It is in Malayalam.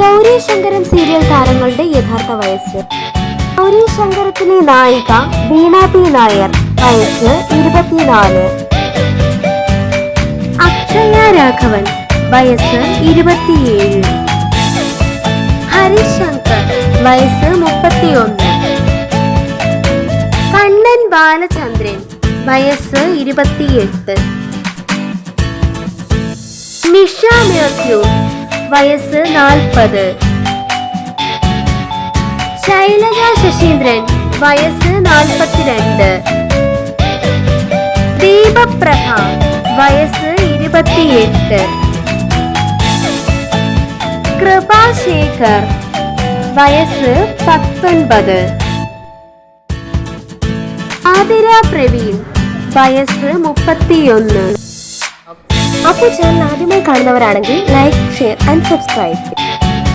ഗൗരി ശങ്കരൻ സീരിയൽ താരങ്ങളുടെ യഥാർത്ഥ വയസ്സ്. ഗൗരി ശങ്കരത്തിലെ നായിക ബീണ പി നായർ വയസ്സ് ഇരുപത്തിനാല്. അക്ഷയ രാഘവൻ വയസ്സ് ഇരുപത്തിയേഴ്. ഹരിശങ്കർ വയസ്സ് മുപ്പത്തിയൊന്ന്. കണ്ണൻ ബാലചന്ദ്രൻ വയസ്സ് ഇരുപത്തിയെട്ട്. നിഷ മാത്യു വയസ്സ് നാൽപ്പത്. ശൈലജ ശശീന്ദ്രൻ വയസ്സ് നാൽപ്പത്തിരണ്ട്. ദീപപ്രഭ വയസ്സ് ഇരുപത്തിയെട്ട്. കൃപാശേഖർ വയസ്സ് പത്തൊൻപത്. ആതിര പ്രവീൺ വയസ്സ് മുപ്പത്തിയൊന്ന്. അപ്പോൾ ചാനൽ ആദ്യമായി കാണുന്നവരാണെങ്കിൽ ലൈക്ക് ഷെയർ ആൻഡ് സബ്സ്ക്രൈബ്